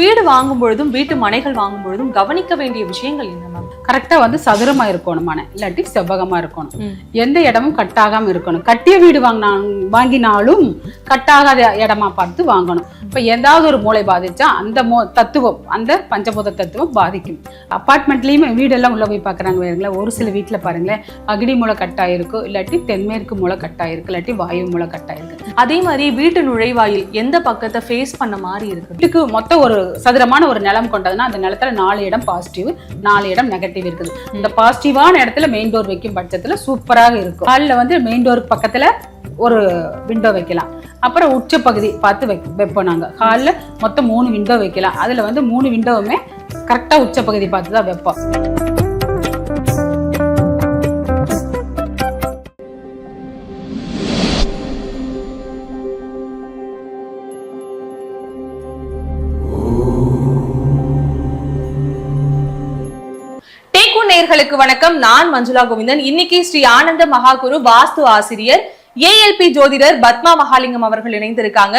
வீடு வாங்கும் பொழுதும் வீட்டு மனைகள் வாங்கும் பொழுதும் கவனிக்க வேண்டிய விஷயங்கள் என்ன மேம் கரெக்டா வந்து சதுரமா இருக்கணும் மனை. இல்லாட்டி செவ்வகமா இருக்கணும். எந்த இடமும் கட்டாகாம இருக்கணும். கட்டிய வீடு வாங்கினா வாங்கினாலும் கட்டாகாத இடமா பார்த்து வாங்கணும். இப்ப ஏதாவது ஒரு மூளை பாதிச்சா அந்த மோ தத்துவம் அந்த பஞ்சபூத தத்துவம் பாதிக்கும். அப்பார்ட்மெண்ட்லயுமே வீடெல்லாம் உள்ள போய் பாக்குறாங்க பாருங்களேன். ஒரு சில வீட்டுல பாருங்களேன். அக்னி மூளை கட்டாயிருக்கும். இல்லாட்டி தென்மேற்கு மூளை கட்டாயிருக்கு. இல்லாட்டி வாயு மூளை கட்டாயிருக்கு. அதே மாதிரி வீட்டு நுழைவாயில் எந்த பக்கத்தை ஃபேஸ் பண்ண மாதிரி இருக்கு? வீட்டுக்கு மொத்தம் ஒரு சதுரமான ஒரு நிலம் கொண்டதுன்னா அந்த நிலத்துல நாலு இடம் பாசிட்டிவ் நாலு இடம் நெகட்டிவ் இருக்குது. இந்த பாசிட்டிவான இடத்துல மெயின் டோர் வைக்கும் பட்சத்துல சூப்பராக இருக்கும். ஹாலில் வந்து மெயின் டோர் பக்கத்துல ஒரு விண்டோ வைக்கலாம். அப்புறம் உச்ச பகுதி பார்த்து வை வைப்போம் நாங்கள் ஹாலில் மொத்தம் மூணு விண்டோ வைக்கலாம். அதில் வந்து மூணு விண்டோவுமே கரெக்டாக உச்ச பகுதி பார்த்து தான் வைப்போம். நேயர்களுக்கு வணக்கம். நான் மஞ்சுளா கோவிந்தன். இன்னைக்கு ஸ்ரீ ஆனந்த மகாகுரு வாஸ்து ஆசிரியர் ஏஎல்பி ஜோதிடர் பத்மா மகாலிங்கம் அவர்கள் இணைந்திருக்காங்க.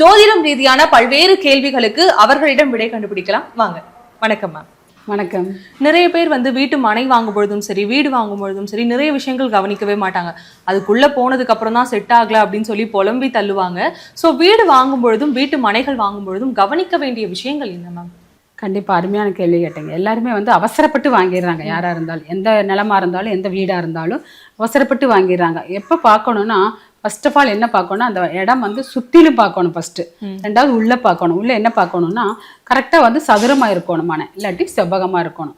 ஜோதிடம் ரீதியான பல்வேறு கேள்விகளுக்கு அவர்களிடம் விடை கண்டுபிடிக்கலாம். வாங்க. வணக்கம் மேம் வணக்கம். நிறைய பேர் வந்து வீட்டு மனை வாங்கும் பொழுதும் சரி வீடு வாங்கும் பொழுதும் சரி நிறைய விஷயங்கள் கவனிக்கவே மாட்டாங்க. அதுக்குள்ள போனதுக்கு அப்புறம் தான் செட் ஆகல அப்படின்னு சொல்லி புலம்பி தள்ளுவாங்க. சோ வீடு வாங்கும் பொழுதும் வீட்டு மனைகள் வாங்கும் பொழுதும் கவனிக்க வேண்டிய விஷயங்கள் என்ன மேம் கண்டிப்பாக அருமையான கேள்வி கேட்டீங்க. எல்லாருமே வந்து அவசரப்பட்டு வாங்கிடுறாங்க. யாராக இருந்தாலும் எந்த நிலமா இருந்தாலும் எந்த வீடாக இருந்தாலும் அவசரப்பட்டு வாங்கிடுறாங்க. எப்போ பார்க்கணுன்னா ஃபர்ஸ்ட் ஆஃப் ஆல் என்ன பார்க்கணும்னா அந்த இடம் வந்து சுத்திலும் பார்க்கணும் ஃபர்ஸ்ட். ரெண்டாவது உள்ள பார்க்கணும். உள்ள என்ன பார்க்கணும்னா கரெக்டா வந்து சதுரமா இருக்கணும் மனை இல்லாட்டி செவ்வகமா இருக்கணும்.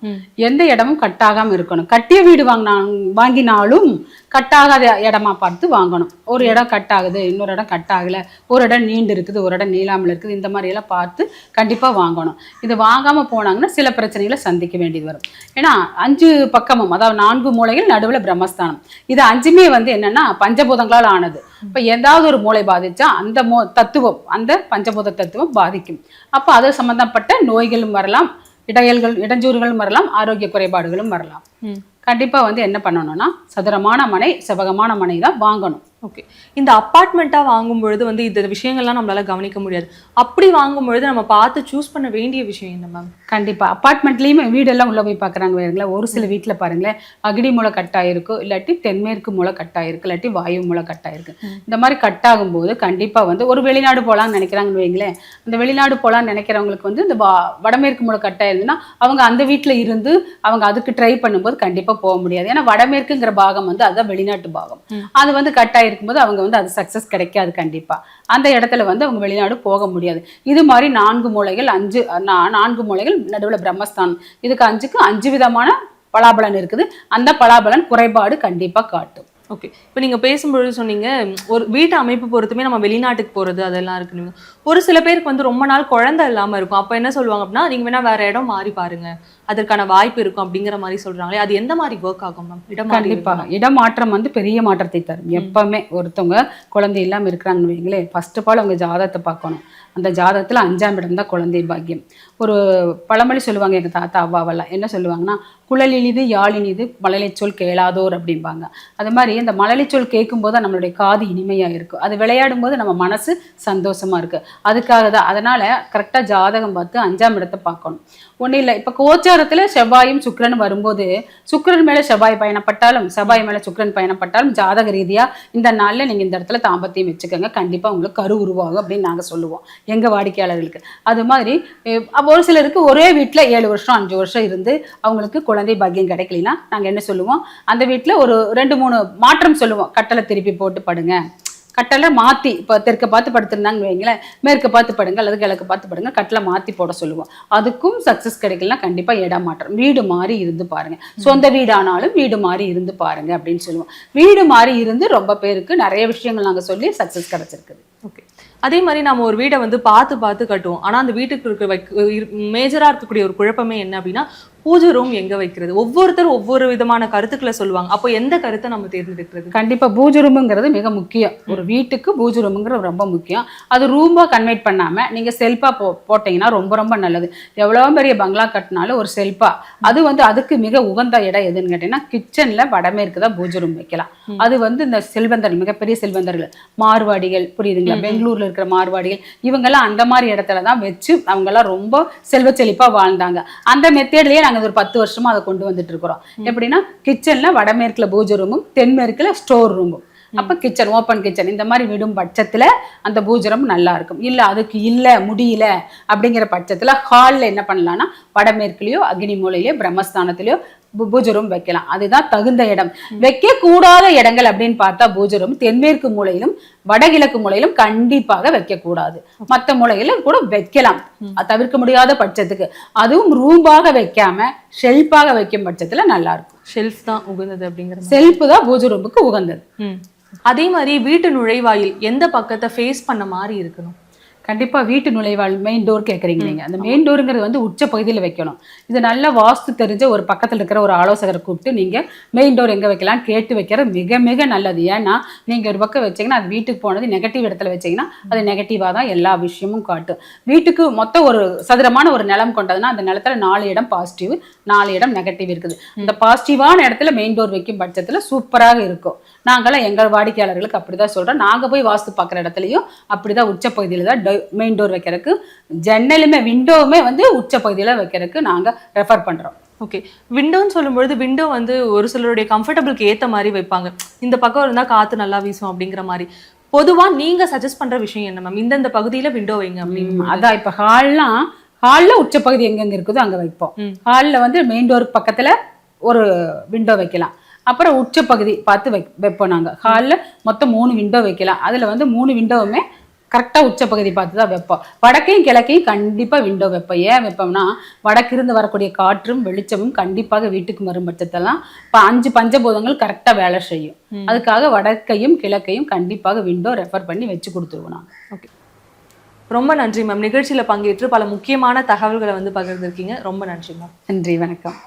எந்த இடமும் கட்டாகாம இருக்கணும். கட்டிய வீடு வாங்கினா வாங்கினாலும் கட்டாகாத இடமா பார்த்து வாங்கணும். ஒரு இடம் கட் ஆகுது இன்னொரு இடம் கட் ஆகல. ஒரு இடம் நீண்டு இருக்குது ஒரு இடம் நீளாமல் இருக்குது. இந்த மாதிரி எல்லாம் பார்த்து கண்டிப்பா வாங்கணும். இது வாங்காம போனாங்கன்னா சில பிரச்சனைகளை சந்திக்க வேண்டியது வரும். ஏன்னா அஞ்சு பக்கமும் அதாவது நான்கு மூலைகள் நடுவுல பிரம்மஸ்தானம். இது அஞ்சுமே வந்து என்னன்னா பஞ்சபூதங்களால் ஆனது. இப்ப ஏதாவது ஒரு மூளை பாதிச்சா அந்த மோ தத்துவம் அந்த பஞ்சபூத தத்துவம் பாதிக்கும். அப்போ அது சம்பந்தப்பட்ட நோய்களும் வரலாம் இடையல்கள் இடைஞ்சூறுகளும் வரலாம் ஆரோக்கிய குறைபாடுகளும் வரலாம். ம். கண்டிப்பா வந்து என்ன பண்ணணும்னா சதுரமான மனை செவகமான மனை தான் வாங்கணும். ஓகே இந்த அப்பார்ட்மெண்ட்டா வாங்கும் பொழுது வந்து இந்த விஷயங்கள்லாம் நம்மளால கவனிக்க முடியாது. அப்படி வாங்கும் பொழுது நம்ம பார்த்து சூஸ் பண்ண வேண்டிய விஷயம் என்ன மேம் கண்டிப்பா. அப்பார்ட்மெண்ட்லயுமே வீடெல்லாம் உள்ள போய் பாக்குறாங்க பாருங்களேன். ஒரு சில வீட்டுல பாருங்களேன். அக்னி மூளை கட்டாயிருக்கும் இல்லாட்டி தென்மேற்கு மூளை கட்டாயிருக்கு இல்லாட்டி வாயு மூளை கட்டாயிருக்கு. இந்த மாதிரி கட்டாகும் போது கண்டிப்பா வந்து ஒரு வெளிநாடு போலாம்னு நினைக்கிறாங்கன்னு வைங்களேன். அந்த வெளிநாடு போலாம்னு நினைக்கிறவங்களுக்கு வந்து இந்த வடமேற்கு மூளை கட்டாயிருந்துன்னா அவங்க அந்த வீட்டுல இருந்து அவங்க அதுக்கு ட்ரை பண்ணும்போது கண்டிப்பா போக முடியாது. ஏன்னா வடமேற்குங்கிற பாகம் வந்து அதுதான் வெளிநாட்டு பாகம். அது வந்து கட்டாயிருக்கும் இருக்கும்போது அவங்க வந்து அது சக்சஸ் கிடைக்காது கண்டிப்பா. அந்த இடத்துல வந்து அவங்க வெளிநாடு போக முடியாது. இது மாதிரி நான்கு மூலைகள் அஞ்சு நான்கு மூலைகள் நடுவில் பிரம்மஸ்தானம். இதுக்கு அஞ்சுக்கு அஞ்சு விதமான பலாபலன் இருக்குது. அந்த பலாபலன் குறைபாடு கண்டிப்பா காட்டும். ஓகே இப்போ நீங்க பேசும்பொழுது சொன்னீங்க ஒரு வீட்டு அமைப்பு பொறுத்துமே நம்ம வெளிநாட்டுக்கு போறது அதெல்லாம் இருக்குன்னு ஒரு சில பேருக்கு வந்து ரொம்ப நாள் குழந்தை இல்லாமல் இருக்கும். அப்போ என்ன சொல்லுவாங்க அப்படின்னா நீங்க வேணால் வேற இடம் மாறி பாருங்க. அதற்கான வாய்ப்பு இருக்கும் அப்படிங்கிற மாதிரி சொல்றாங்களே அது எந்த மாதிரி ஒர்க் ஆகும் மேம் இடம் மாறி கண்டிப்பா. இடமாற்றம் வந்து பெரிய மாற்றத்தை தரும். எப்பவுமே ஒருத்தவங்க குழந்தை இல்லாம இருக்கிறாங்கன்னு வைங்களேன் ஃபர்ஸ்ட் ஆஃப் ஆல் அவங்க ஜாதகத்தை பார்க்கணும். அந்த ஜாதகத்துல அஞ்சாம் இடம் தான் குழந்தை பாக்கியம். ஒரு பழமொழி சொல்லுவாங்க எங்க தாத்தா அவ்வாவெல்லாம் என்ன சொல்லுவாங்கன்னா குழலினிது யாழினிது மழலைச்சொல் கேளாதோர் அப்படிம்பாங்க. அது மாதிரி இந்த மழலைச்சொல் கேட்கும்போது நம்மளுடைய காது இனிமையா இருக்கும் அது விளையாடும் போது நம்ம மனசு சந்தோஷமா இருக்கு. அதுக்காக தான் அதனால கரெக்டா ஜாதகம் பார்த்து அஞ்சாம் இடத்தை பார்க்கணும். ஒன்றும் இல்லை. இப்போ கோச்சாரத்துல செவ்வாயும் சுக்கரன் வரும்போது சுக்கரன் மேல செவ்வாய் பயணப்பட்டாலும் செவ்வாய் மேல சுக்கரன் பயணப்பட்டாலும் ஜாதக ரீதியா இந்த நாள்ல நீங்க இந்த இடத்துல தாம்பத்தியம் வச்சுக்கோங்க. கண்டிப்பா உங்களுக்கு கரு உருவாகும் அப்படின்னு நாங்க சொல்லுவோம். எங்க வாடிக்கையாளர்களுக்கு. அது மாதிரி ஒரு சிலருக்கு ஒரே வீட்டில் ஏழு வருஷம் அஞ்சு வருஷம் இருந்து அவங்களுக்கு குழந்தை பாக்கியம் கிடைக்கலனா நாங்க என்ன சொல்லுவோம்? அந்த வீட்டில் ஒரு ரெண்டு மூணு மாற்றம் சொல்லுவோம். கட்டளை திருப்பி போட்டு படுங்க. கட்டளை மாத்தி இப்போ தெற்க பார்த்து படுத்துருந்தாங்கன்னு வைங்களேன் மேற்க பார்த்து படுங்க அல்லது கிழக்கு பார்த்து படுங்க கட்டளை மாத்தி போட சொல்லுவோம். அதுக்கும் சக்ஸஸ் கிடைக்கலனா கண்டிப்பா இடம் மாற்றம். வீடு மாறி இருந்து பாருங்க. சொந்த வீடானாலும் வீடு மாறி இருந்து பாருங்க அப்படின்னு சொல்லுவோம். வீடு மாறி இருந்து ரொம்ப பேருக்கு நிறைய விஷயங்கள் நாங்க சொல்லி சக்ஸஸ் கிடைச்சிருக்குது. ஓகே அதே மாதிரி நம்ம ஒரு வீடை வந்து பார்த்து பார்த்து கட்டுவோம். ஆனா அந்த வீட்டுக்கு இருக்க மேஜரா இருக்கக்கூடிய ஒரு குழப்பமே என்ன அப்படின்னா பூஜை ரூம் எங்க வைக்கிறது? ஒவ்வொருத்தரும் ஒவ்வொரு விதமான கருத்துக்களை சொல்லுவாங்க. அப்போ எந்த கருத்தை நம்ம தேர்ந்தெடுக்கிறது? கண்டிப்பா பூஜை ரூமுங்கிறது மிக முக்கியம். ஒரு வீட்டுக்கு பூஜை ரூமுங்கிறது ரொம்ப முக்கியம். அது ரூமா கன்வெர்ட் பண்ணாம நீங்க செல்ஃபா போ போட்டீங்கன்னா ரொம்ப ரொம்ப நல்லது. எவ்வளோ பெரிய பங்களா கட்டினாலும் ஒரு செல்ஃபா அது வந்து அதுக்கு மிக உகந்த இடம் எதுன்னு கேட்டீங்கன்னா கிச்சன்ல வடமேற்கு தான் பூஜை ரூம் வைக்கலாம் அது வந்து இந்த செல்வந்தர் மிகப்பெரிய செல்வந்தர்கள். மார்வாடிகள் புரியுதுங்களா? பெங்களூர்ல இருக்கிற மார்வாடிகள் இவங்கெல்லாம் அந்த மாதிரி இடத்துல தான் வச்சு அவங்கெல்லாம் ரொம்ப செல்வ செழிப்பா வாழ்ந்தாங்க. அந்த மெத்தேட்லயே நாங்கள் ஒரு பத்து வருஷமா அதை கொண்டு வந்துட்டு இருக்கிறோம். எப்படின்னா கிச்சன்ல வடமேற்குல பூஜை ரூமும் தென்மேற்குல ஸ்டோர் ரூமும் அப்ப கிச்சன் ஓப்பன் கிச்சன் இந்த மாதிரி விடும் பட்சத்துல அந்த பூஜரம் நல்லா இருக்கும். இல்ல அதுக்கு இல்ல முடியல அப்படிங்கிற பட்சத்துல ஹால்ல என்ன பண்ணலாம்னா வடமேற்குலயோ அக்னி மூலையிலயோ பிரம்மஸ்தானத்திலயோ பூ- பூஜை ரூம் வைக்கலாம். அதுதான் தகுந்த இடம். வைக்க கூடாத இடங்கள் அப்படின்னு பார்த்தா பூஜை ரூம் தென்மேற்கு மூலையிலும் வடகிழக்கு மூலையிலும் கண்டிப்பாக வைக்க கூடாது மத்த மூலையில கூட வைக்கலாம். தவிர்க்க முடியாத பட்சத்துக்கு. அதுவும் ரூம்பாக வைக்காம ஷெல்ஃபாக வைக்கும் பட்சத்துல நல்லா இருக்கும் ஷெல்ஃப் தான் உகந்தது அப்படிங்கிற மாதிரி. செல்ஃப் தான் பூஜை ரூமுக்கு உகந்தது. அதே மாதிரி வீட்டு நுழைவாயில் எந்த பக்கத்தை ஃபேஸ் பண்ண மாதிரி இருக்கணும்? கண்டிப்பா வீட்டு நுழைவாள் மெயின் டோர் கேட்குறீங்க நீங்க. அந்த மெயின் டோருங்கிறது வந்து உச்ச பகுதியில் வைக்கணும். இது நல்ல வாஸ்து தெரிஞ்ச ஒரு பக்கத்துல இருக்கிற ஒரு ஆலோசகரை கூப்பிட்டு நீங்க மெயின் டோர் எங்க வைக்கலாம் கேட்டு வைக்கிறது மிக மிக நல்லது. ஏன்னா நீங்க ஒரு பக்கம் வச்சீங்கன்னா அது வீட்டுக்கு போனது நெகட்டிவ் இடத்துல வச்சீங்கன்னா அது நெகட்டிவா தான் எல்லா விஷயமும் காட்டும். வீட்டுக்கு மொத்தம் ஒரு சதுரமான ஒரு நிலம் கொண்டதுன்னா அந்த நிலத்துல நாலு இடம் பாசிட்டிவ் நாலு இடம் நெகட்டிவ் இருக்குது. இந்த பாசிட்டிவான இடத்துல மெயின் டோர் வைக்கும் பட்சத்துல சூப்பராக இருக்கும். நாங்களாம் எங்கள் வாடிக்கையாளர்களுக்கு அப்படிதான் சொல்றோம். நாங்க போய் வாஸ்து பார்க்குற இடத்துலையும் அப்படிதான் உச்ச பகுதியில் தான் மெயின் டோர் வைக்கிறதுக்கு ஜன்னலுமே விண்டோவுமே வந்து உச்ச பகுதியில் வைக்கிறதுக்கு நாங்க ரெஃபர் பண்றோம். ஓகே விண்டோன்னு சொல்லும்பொழுது விண்டோ வந்து ஒரு சிலருடைய கம்ஃபர்டபுளுக்கு ஏத்த மாதிரி வைப்பாங்க. இந்த பக்கம் இருந்தா காத்து நல்லா வீசும் அப்படிங்கிற மாதிரி. பொதுவா நீங்க சஜஸ்ட் பண்ற விஷயம் என்ன மேம் இந்தந்த பகுதியில விண்டோ வைங்க அப்படின்னு அதான் இப்போ ஹால்லாம் ஹாலில் உச்சப்பகுதி எங்கெங்க இருக்குதோ அங்க வைப்போம். ஹாலில் வந்து மெயின் டோருக்கு பக்கத்துல ஒரு விண்டோ வைக்கலாம். அப்புறம் உச்சப்பகுதி பார்த்து வை வைப்போம் நாங்கள் ஹாலில் மொத்தம் மூணு விண்டோ வைக்கலாம். அதில் வந்து மூணு விண்டோவுமே கரெக்டாக உச்சப்பகுதி பார்த்து தான் வைப்போம். வடக்கையும் கிழக்கையும் கண்டிப்பாக விண்டோ வைப்போம். ஏன் வைப்போம்னா வடக்கிருந்து வரக்கூடிய காற்றும் வெளிச்சமும் கண்டிப்பாக வீட்டுக்கு வரும் பட்சத்தெல்லாம் இப்போ அஞ்சு பஞ்சபூதங்கள் கரெக்டாக வேலை செய்யும். அதுக்காக வடக்கையும் கிழக்கையும் கண்டிப்பாக விண்டோ ரெஃபர் பண்ணி வச்சு கொடுத்துருவோம் நாங்கள் ஓகே ரொம்ப நன்றி மேம் நிகழ்ச்சியில பங்கேற்று பல முக்கியமான தகவல்களை வந்து பகிர்ந்திருக்கீங்க. ரொம்ப நன்றி மேம் நன்றி வணக்கம்.